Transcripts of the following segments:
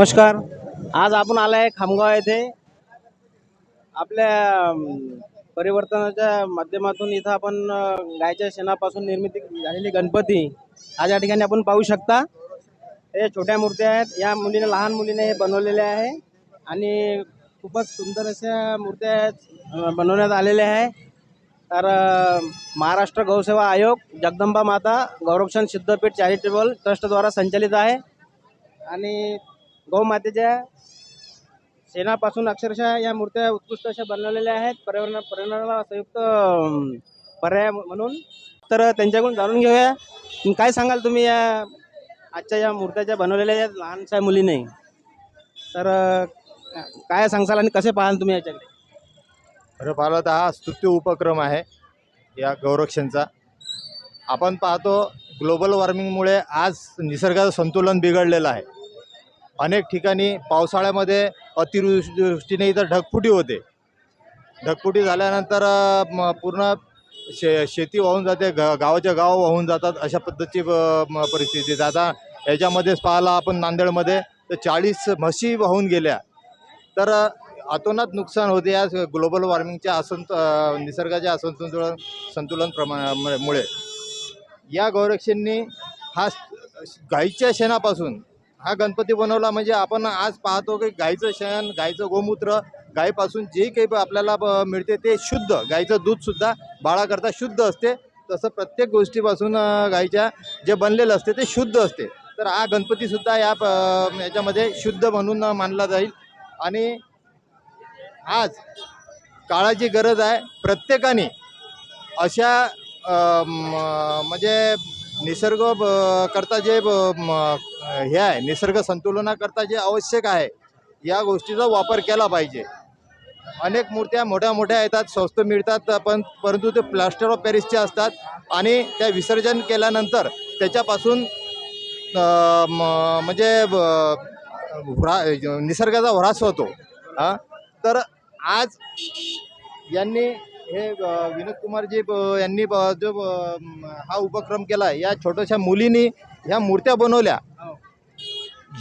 नमस्कार. आज आपण आलो आहे खामगाव येथे. आपल्या परिवर्तनाच्या माध्यमातून इथं आपण गायच्या शेणापासून निर्मिती झालेली गणपती आज या ठिकाणी आपण पाहू शकता. हे छोट्या मूर्त्या आहेत. या मुलीने लहान मुलीने हे बनवलेले आहे. आणि खूपच सुंदर अशा मूर्त्या आहेत, बनवण्यात आलेल्या आहे. तर महाराष्ट्र गौसेवा आयोग जगदंबा माता गौरक्षण सिद्धपीठ चॅरिटेबल ट्रस्टद्वारा संचालित आहे. आणि गौमातेच्या शेणापासून अक्षरशः या मूर्त्या उत्कृष्ट अशा बनवलेल्या आहेत. पर्यावरण पर्यावरणाला संयुक्त पर्याय म्हणून. तर त्यांच्याकडून जाणून घेऊया. काय सांगाल तुम्ही या आजच्या या मूर्त्याच्या बनवलेल्या या लहानशा मुलीने? तर काय सांगसाल आणि कसे पाहाल तुम्ही याच्याकडे? खरं पाहिलं तर हा स्तुत्य उपक्रम आहे या गौरक्षणचा. आपण पाहतो ग्लोबल वॉर्मिंगमुळे आज निसर्गाचं संतुलन बिघडलेलं आहे. अनेक ठिकाणी पावसाळ्यामध्ये अतिवृष्टीने इथं ढगफुटी होते. ढगफुटी झाल्यानंतर पूर्ण शे शेती वाहून जाते ग गावाच्या गाव वाहून जातात अशा पद्धतीची परिस्थिती. आता याच्यामध्येच पाहिला आपण नांदेडमध्ये तर चाळीस म्हशी वाहून गेल्या. तर अतोनात नुकसान होते या ग्लोबल वॉर्मिंगच्या असंत निसर्गाच्या असंतुलन संतुलन प्रमाणामुळे मुळे. या गौरक्षांनी हा गाईच्या शेणापासून हा गणपती बनवला म्हणजे आपण आज पाहतो की गाईचं शेण गाईचं गोमूत्र गाईपासून जे काही आपल्याला मिळते ते शुद्ध. गाईचं दूधसुद्धा बाळाकरता शुद्ध असते. तसं प्रत्येक गोष्टीपासून अ, गाईच्या जे बनलेलं असते ते शुद्ध असते. तर हा गणपतीसुद्धा या याच्यामध्ये शुद्ध म्हणून मानला जाईल. आणि आज काळाची गरज आहे प्रत्येकाने अशा म्हणजे निसर्ग ब- करता जे ब- म- हे आहे निसर्ग संतुलनाकरता जे आवश्यक आहे या गोष्टीचा वापर केला पाहिजे. अनेक मूर्त्या मोठ्या मोठ्या येतात स्वस्त मिळतात पण परंतु ते प्लास्टर ऑफ पॅरिसच्या असतात आणि त्या विसर्जन केल्यानंतर त्याच्यापासून म- म्हणजे ब- व्रा निसर्गाचा ह्रास होतो. हां? तर आज यांनी हे विनोद कुमारजी ब- यांनी जो हा उपक्रम केला या छोट्याशा मुलींनी ह्या मूर्त्या बनवल्या.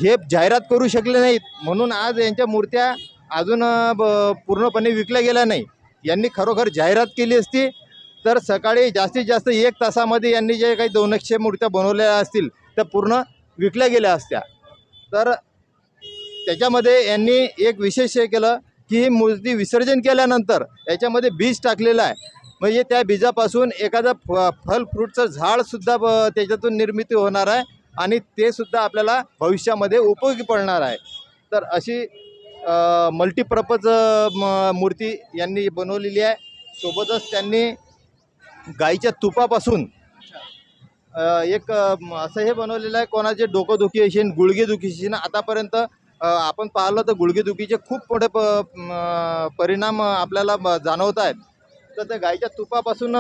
हे जाहिरात करू शकले नाहीत. म्हणून आज यांच्या मूर्त्या अजून ब- पूर्णपणे विकल्या गेल्या नाही. यांनी खरोखर जाहिरात केली असती तर सकाळी जास्तीत जास्त एक तासामध्ये यांनी जे काही दोन एकशे मूर्त्या बनवल्या असतील त्या पूर्ण विकल्या गेल्या असत्या. तर त्याच्यामध्ये यांनी एक विशेष हे केलं की ही मूर्ती विसर्जन केल्यानंतर याच्यामध्ये बीज टाकलेलं आहे. म्हणजे त्या बीजापासून एखादं फ फल फ्रूटचं झाडसुद्धा ब त्याच्यातून निर्मिती होणार आहे आणि ते सुद्धा आपल्याला भविष्यामध्ये उपयोगी पडणार आहे. तर अशी मल्टीपर्पज मूर्ती यांनी बनवलेली आहे. सोबतच त्यांनी गाईच्या तुपापासून एक असं हे बनवलेलं आहे. कोणाचे डोकंदुखी असेल गुडघेदुखी असेल आतापर्यंत आपण पाहिलं तर गुडघेदुखीचे खूप मोठे प परिणाम आपल्याला जाणवत आहेत. तर त्या गाईच्या तुपापासून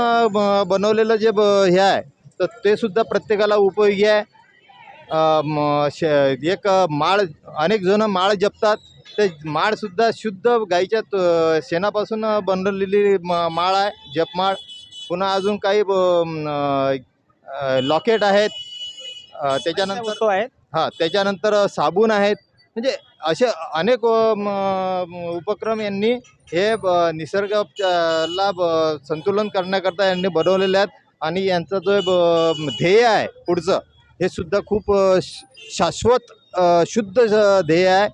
बनवलेलं जे ब हे आहे तर ते सुद्धा प्रत्येकाला उपयोगी आहे. श एक माळ अनेक जण माळ जपतात. ते माळसुद्धा शुद्ध गाईच्या त- शेणापासून बनवलेली म- माळ आहे जपमाळ. पुन्हा अजून काही लॉकेट आहेत. त्याच्यानंतर आहेत. हां त्याच्यानंतर साबून आहेत. म्हणजे असे अनेक उपक्रम यांनी हे ब- निसर्गाला ब- संतुलन करण्याकरता यांनी बनवलेले आहेत. आणि यांचा जो ब- ध्येय आहे पुढचं हे सुद्धा खूप श- शाश्वत शुद्ध ध्येय आहे.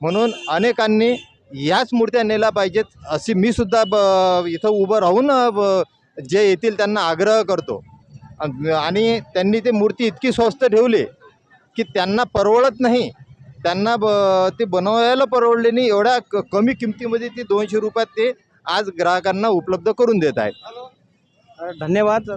म्हणून अनेकांनी याच मूर्त्या नेल्या पाहिजेत अशी मी सुद्धा ब इथं उभं राहून ब- जे येतील त्यांना आग्रह करतो. आणि त्यांनी ते मूर्ती इतकी स्वस्त ठेवली की त्यांना परवडत नाही. त्यांना ब ते बनवायला परवडले नाही. एवढ्या क कमी किमतीमध्ये ते दोनशे रुपयात ते आज ग्राहकांना उपलब्ध करून देत आहेत. धन्यवाद.